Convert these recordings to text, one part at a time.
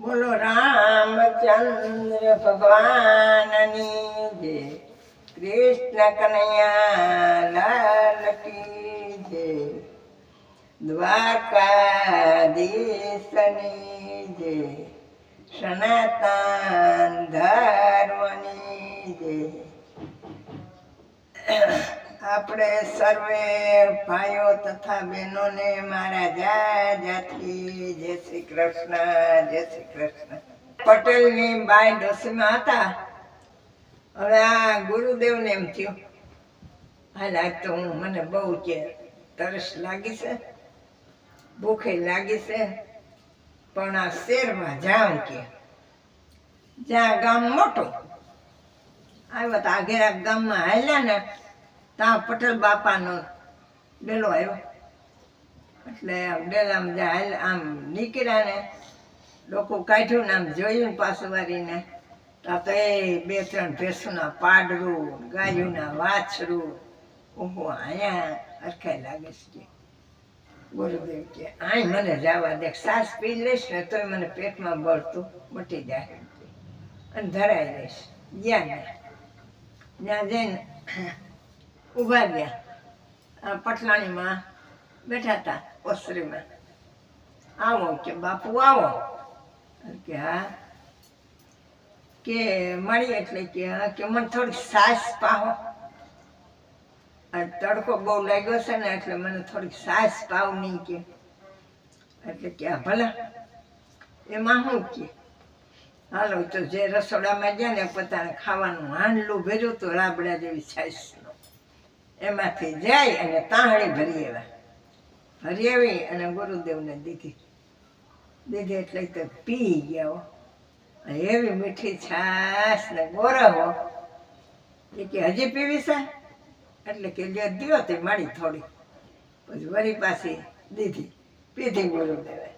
બોલો રામચંદ્ર ભગવાનની જય. કૃષ્ણ કનૈયા લાલ કી જય. દ્વારકાધીશની જય. સનાતન ધર્મની જય. આપણે સર્વે ભાઈઓ તથા બહેનોને મારા જાજાથી જય શ્રી કૃષ્ણ, જય શ્રી કૃષ્ણ. પટેલની બાઈ ડોસીમાં હતા. હવે આ ગુરુદેવને એમ થયું. હાલ આજ તો હું મને બહુ કે તરસ લાગી છે, ભૂખે લાગી છે, પણ આ શેરમાં જાઉં કે? જ્યાં ગામ મોટું. આવ્યો તો આગેરા ગામમાં હાલ્યા ને ત્યાં પટેલ બાપાનો ડેલો આવ્યો. એટલે ડેલામ જાય આમ નીકળ્યા ને, લોકો કાઢ્યું ને આમ જોયું પાછું વારીને ત્યાં તો એ બે ત્રણ ભેંસુના પાડરું ગાયુંના વાછરું. ઓહો અહીંયા અરખાઈ લાગે છે ગુરુદેવ કે, આય મને જવા દે, સાસ પી લઈશ ને તોય મને પેટમાં બળતું મટી જાય. અને ધરાઈ લઈશ. જ્યાં ત્યાં જઈને ઊભા રહ્યા. પટલાણીમાં બેઠા હતા, ઓસરીમાં. આવો કે, બાપુ, આવો. કે, હા. કે, મળી એટલે કે, હા, કે, મને થોડીક સાસ પાહો. તડકો બહુ લાગ્યો છે ને, એટલે મને થોડીક સાસ પાવ નહીં કે. એટલે કે ભલા. એમાં શું કે, હાલો, તો જે રસોડામાં ગયા ને, પોતાને ખાવાનું હાંડલું ભેજો તો રાબડા જેવી છાશનું એમાંથી જાય અને તાહણી ભરી આવ્યા ભરી આવી અને ગુરુદેવને દીધી. દીધી એટલે તો પી ગયા. એવી મીઠી છાસ ને ગોરવો. એ કે, હજી પીવી છે? એટલે કે, લ્યો, દ્યો તે માડી થોડી. પછી વળી પાછી દીધી. પીધી ગુરુદેવે.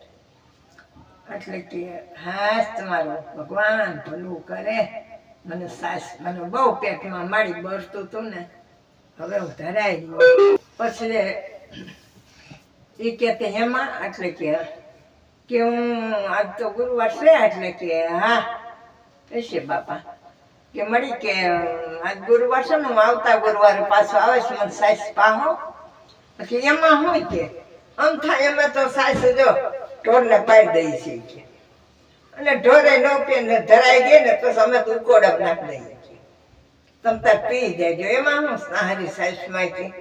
એટલે કે હાસ તમારો, ભગવાન ભલું કરે. મને સાસ, મને બહુ પેટમાં માડી બરતું હતું ને હવે હું ધરાઈ ગયો પછી એ કે હેમાં એટલે કે કે હું આજ તો ગુરુવાર છે એટલે કે, હા. કહેશે બાપા. કે મળી કે, આજ ગુરુવાર છે ને, હું આવતા ગુરુવારે પાછો આવે છે મને સાઈસ પાહો. પછી એમાં શું કે, આમ થાય, એમાં તો સાઈસ જો ઢોરને પાડી દઈ છે કે. અને ઢોરે ન પીએ ને ધરાઈ ગઈ ને, તો અમે તો ઉકોડક નાખી દઈએ. છીએ તમે તાર પી દેજો એમાં હું સારી સાસમાંથી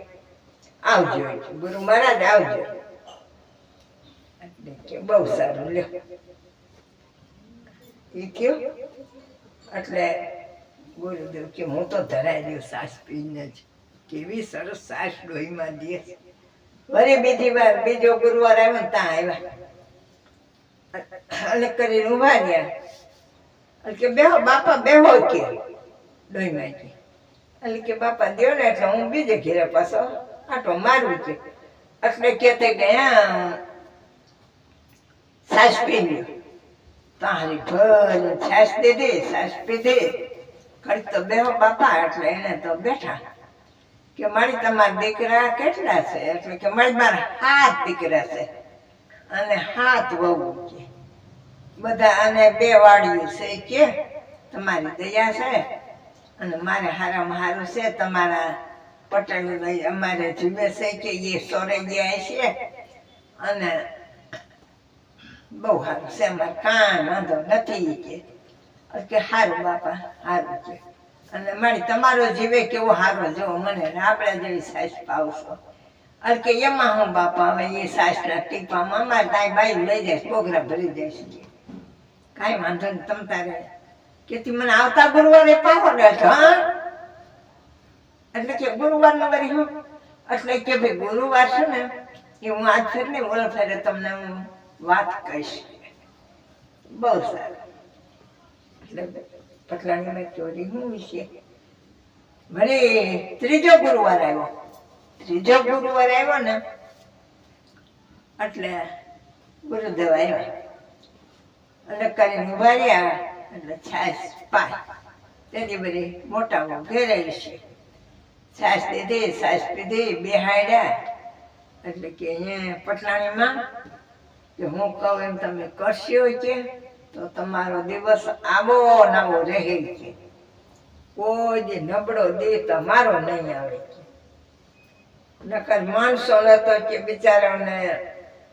આવજો. ગુરુ મહારાજ આવજો. બહુ સારું લ્યો. એ કયો? એટલે ગુરુદેવ કે હું તો ધરાઈ દઉં સાસ પીને જ. કેવી સરસ સાસ ડોહીમાં દે. વળી બીજી વાર બીજો ગુરુવાર આવ્યો ને ત્યાં આવ્યા. અને કરીને ઊભા રહ્યા. કે બેહો બાપા બેહો કે. ડોહીમાં નાખી. એટલે કે બાપા દ્યો ને એટલે હું બીજે ઘેરે પાછો આટો મારું છે. એટલે કે તે ગયા સાસ પી તારી ભર છાસ દીધી છાસ પીધી કરી તો બેહો બાપા એટલે એને તો બેઠા. કે મારી તમારા દીકરા કેટલા છે? એટલે કે મારી મારા હાથ દીકરા છે. અને હાથ વહુ કે બધા અને બે વાડીઓ છે કે તમારી દયા છે. અને મારે હારામાં હારું છે, તમારા પટેલ ભાઈ અમારે જીવે છે કે એ સોરે ગયા છે. અને બહુ સારું છે, અમારે કાંઈ વાંધો નથી કે કે સારું બાપા સારું છે. અને મારી તમારો જીવે કેવો સારો જો મને રાબડા જેવી સાસ પાવશો અરે કે એમાં હું બાપા હવે એ સાસના ટીપામાં અમારે તાઈ બાઈ લઈ જઈશ પોગરા ભરી જઈશ કાંઈ વાંધો નહીં, તમ તારે કે તી મને આવતા ગુરુવારે પાવો ને એટલે કે ગુરુવાર નો હું, એટલે કે ભાઈ ગુરુવાર છે ને, એ હું આજ ફેર ને ઓલો ફેરે તમને હું વાત કહીશ. બહુ સારું. એટલે પટલાણીમાં ચોરી હું વિશે? ભલે ત્રીજો ગુરુવાર આવ્યો. ત્રીજો ગુરુવાર આવ્યો ને, એટલે ગુરુદેવ આવ્યા. અને કરીને ઊભા રહ્યા એટલે છાશ પાય. તેની બધી મોટા ઘેરાય છે. છાશ દીધી છાશ પીધી, બેહાડ્યા. એટલે કે અહીંયા પટલાણીમાં કે હું કહું એમ તમે કરશો કે, તો તમારો દિવસ આવો નવો રહે છે કોઈ જે નબળો દે તમારો નહીં આવે નકર માણસો તો કે બિચારાને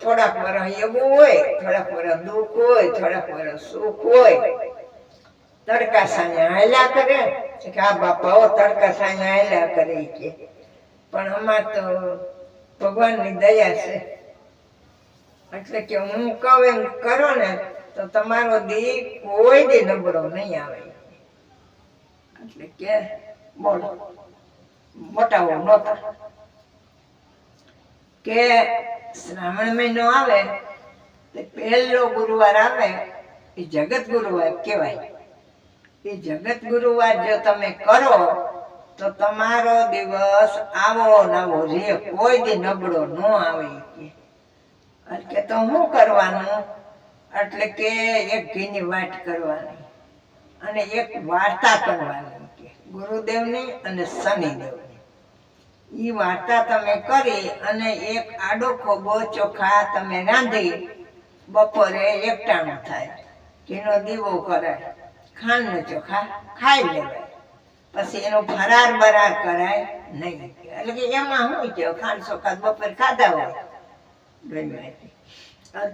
થોડાક વર્ષ એવું હોય, થોડાક વર્ષ દુઃખ હોય, થોડાક વર્ષ સુખ હોય. તડકા સાંયા હાલ્યા કરે. કે આ બાપાઓ તડકા સાંયા હાલ્યા કરે કે. પણ આમાં તો ભગવાનની દયા છે. એટલે કે હું કહું એમ કરો ને, તો તમારો દી કોઈ દી નબળો નહીં આવે. એટલે કે બોલો મોટાઓ નહોતા. કે શ્રાવણ મહિનો આવે, તે પહેલો ગુરુવાર આવે, એ જગત ગુરુવાર કહેવાય. એ જગત ગુરુવાર જો તમે કરો, તો તમારો દિવસ આવો નવો રે કોઈ દી નબળો ન આવે કે. તો શું કરવાનું? એટલે કે એક ઘીની વાટ કરવાની અને એક વાર્તા કરવાની કે. ગુરુદેવની અને શનિદેવની. ઈ વાર્તા તમે કરી અને એક આડો ખોબો ચોખા તમે રાંધી, બપોરે એકટાણું થાય. ઘીનો દીવો કરાય. ખાંડનો ચોખા ખાઈ લેવાય. પછી એનો ફરાર બરાર કરાય નહીં. એટલે કે એમાં શું છે ખાંડ ચોખા બપોર ખાધા હોય.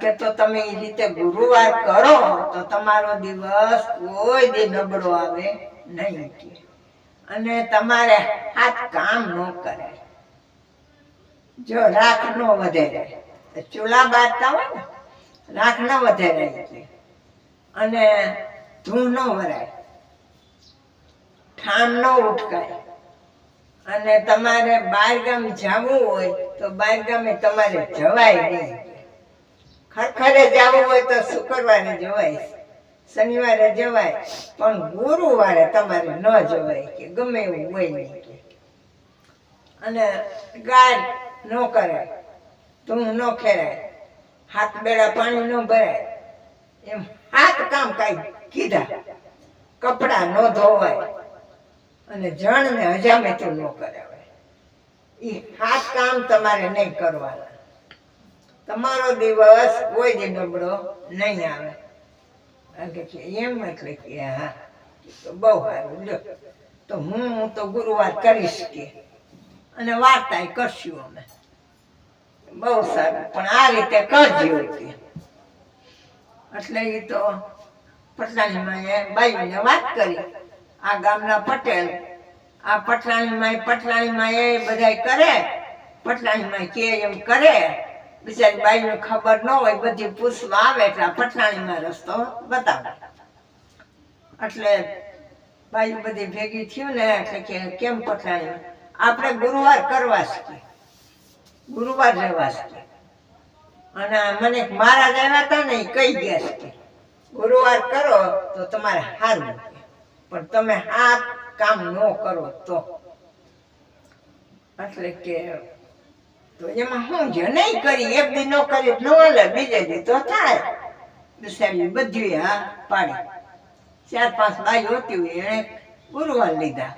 કે તો તમે એ રીતે ગુરુવાર કરો, તો તમારો દિવસ કોઈ દી નબળો આવે નહીં કે. અને તમારે હાથ કામ ન કરાય જો રાખ ન વધે રહે. ચૂલા બાંધતા હોય ને, રાખ ન વધે કે અને ધૂળ ન ભરાય ઠામ ન ઉઠકાય અને તમારે બાર ગામ જવું હોય તો બહાર ગામે તમારે જવાય નહીં. ખરખરે જવું હોય તો શુક્રવારે જવાય. શનિવારે જવાય. પણ ગુરુવારે તમારે ન જવાય કે ગમે એવું હોય નહીં કે. અને ગાડ ન કરાય ધૂમ ન ખેરાય. હાથ બેડા પાણી ન ભરાય. એમ હાથ કામ કાંઈ કીધા. કપડા ન ધોવાય. અને જણ ને હજામેતું ન કરાવે એ હાથ કામ તમારે નહીં કરવાના. તમારો દિવસ કોઈ દી નબળો નહીં આવે. કે એમ એટલે કે, હા તો બહુ સારું. લ્યો. તો હું હું તો ગુરુવાર કરીશ કે અને વાર્તાય કરશું અમે. બહુ સારું. પણ આ રીતે કરજો કે. એટલે એ તો પટલાણીમાં એ બાઈને વાત કરી. આ ગામના પટેલ. આ પટલાણીમાં પટલાણીમાં એ બધાય કરે. પટલાણીમાં કે એમ કરે. બિચારી બાઈને ખબર ન હોય, બધી પૂછવા આવે એટલે આ પટલાણીમાં રસ્તો બતાવે. એટલે બાઈ બધી ભેગી થયું ને એટલે કે કેમ પટલાણી આપણે ગુરુવાર કરવા છે ગુરુવાર રહેવા છે અને મને મારા આવ્યા હતા ને કહી ગયા છે ગુરુવાર કરો તો તમારે સારું પણ તમે આ કામ ન કરો તો. એટલે કે, તો એમાં હું નહીં કરી, એક દી ન કરી, ન હાલે, બીજે દી તો થાય. બિચારી બધી હા, પાડી. ચાર પાંચ બાઈ હોતી હોય, એને ગુરુવાર લીધા.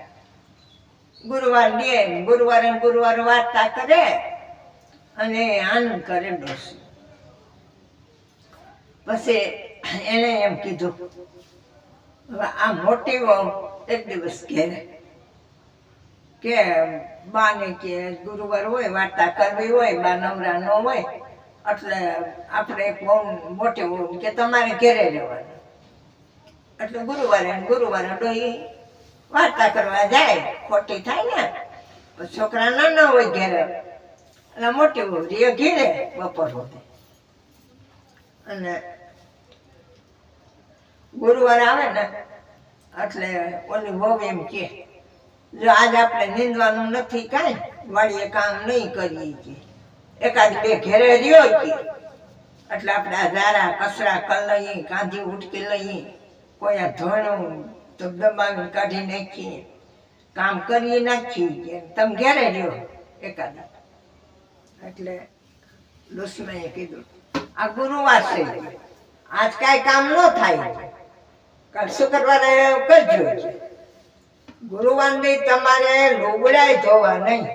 ગુરુવાર લે, ગુરુવારે ગુરુવાર વાર્તા કરે અને આનંદ કરે ડોસી પછી એને એમ કીધું આ મોટી વહુ એક દિવસ ઘેરે કે બાને કે ગુરુવાર હોય, વાર્તા કરવી હોય, બા નવરા ન હોય, એટલે આપણે એક વહુ મોટી વહુ કે તમારે ઘેરે રહેવાનું. એટલે ગુરુવારે ગુરુવારે ડોહી વાર્તા કરવા જાય, ખોટી થાય ને છોકરા નાના હોય ઘેરે, એટલે મોટી વહુ રે ઘેરે બપોર સુધી. અને ગુરુવાર આવે ને, એટલે ઓલી વહુ એમ કે, જો આજ આપણે નીંદવાનું નથી કાંઈ, વાળીએ કામ નહીં કરીએ કે. એકાદ બે ઘેરે રહ્યો કે, એટલે આપણે આ ઝારા કચરા કર લઈએ કાંધી ઉટકી લઈએ, કોઈ આ ધોણું તો દબાવીને કાઢી નાખીએ, કામ કરી નાખીએ તમે ઘેરે રહ્યો એકાદ. એટલે દુશ્મને કીધું આ ગુરુવાર છે. આજ કાંઈ કામ ન થાય. શુક્રવારે કરજો. ગુરુવારની તમારે લુગડાય ધોવા નહીં.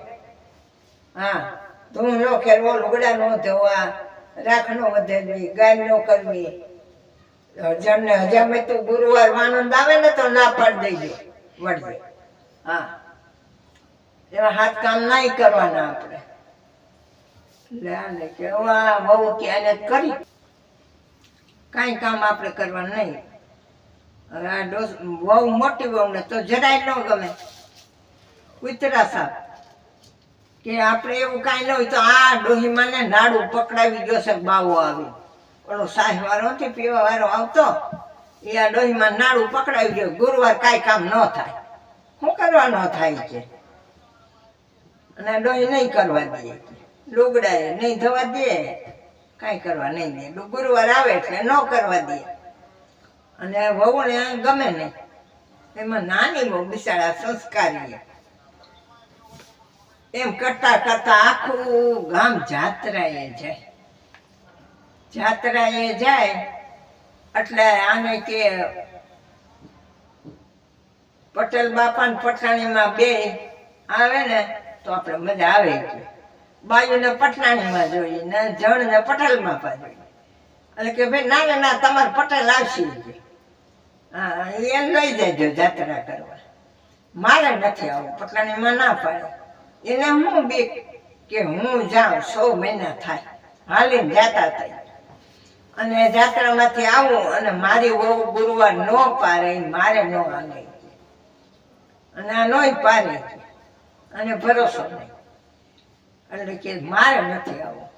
હા ધૂળ નો ખેરવો, લુગડા નો ધોવા, રાખ નો વધેરવી ગાય નો કરવી. અજણને હજામે તો ગુરુવાર આનંદ આવે ને તો ના પાડી દેજો. વળજે. હા. એવા હાથ કામ નહીં કરવાના આપણે. બહુ કે આને કરી. કાંઈ કામ આપણે કરવાનું નહીં. હવે આ બહુ મોટી બહુ ને તો જરાય ન ગમે. કૂતરા સાપ કે આપણે એવું કાંઈ ન હોય તો આ ડોહીમાં ને નાડું પકડાવી ગયો છે, બાવો આવી. ઓલો સાહેબ વાળો નથી, પીવા વાળો આવતો. એ આ ડોહીમાં નાડું પકડાવી ગયો. ગુરુવાર કાંઈ કામ ન થાય. શું કરવા ન થાય છે? અને ડોહી નહીં કરવા દે લુગડાએ નહીં થવા દે. કાંઈ કરવા નહીં દે. ગુરુવાર આવે એટલે ન કરવા દે. અને વહુને ગમે નહીં એમાં નાની બહુ બિચારા સંસ્કારી એમ કરતા કરતા આખું ગામ જાત્રાએ જાય. જાત્રાએ જાય એટલે આને કે પટેલ બાપા ને પઠાણીમાં બે આવે ને તો આપણે મજા આવે છે બાયુને પટનાણીમાં જોઈએ ને જણને પટેલમાં પા જોઈએ એટલે કે ભાઈ ના ના, ના તમારે પટેલ આવશે. હા એ લઈ જજો જાત્રા કરવા. મારે નથી આવું પટલાણીમાં ના પાડે. એને હું બી કે હું જાઉં સો મહિના થાય. હાલીને જાતા થાય અને જાત્રામાંથી આવું અને મારી વહુ ગુરુવાર ન પારે મારે ન હાલે. અને આ નોય પારે અને ભરોસો નહીં. એટલે કે મારે નથી આવું.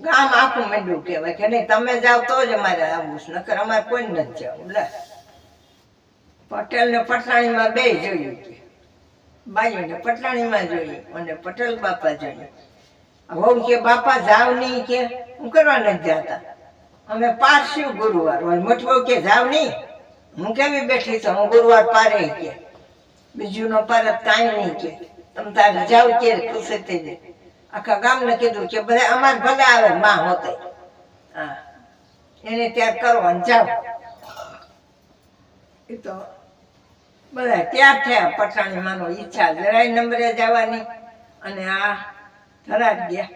ગામ આખું મંડ્યું કહેવાય કે નહીં, તમે જાઓ તો જ અમારે આવવું છે, નકર અમારે કોઈ નથી જવું, લે. પટેલ ને પટાણીમાં બે જોયું કે બાઈઓને પટલાણીમાં જોયું અને પટેલ બાપા જોયું. હોઉં કે, બાપા જાવ નહીં કે, હું કરવા નથી જતા. અમે પારસ્યું ગુરુવાર હોય મોટી કે, જાવ નહીં. હું કેવી બેઠી છું? હું ગુરુવાર પારે કે. બીજું નો પારત કાંઈ નહીં કે. તમે તારે જાવ કે, ખુશ થઈ જાય. આખા ગામને કીધું કે બધા અમારે ભલે આવે માં હોતે. હા. એને ત્યાં કરો અને જાઓ. એ તો બધા ત્યાં થયા પઠાણી માનો ઈચ્છા જરાય નંબરે જવાની. અને આ થરાદ ગયા.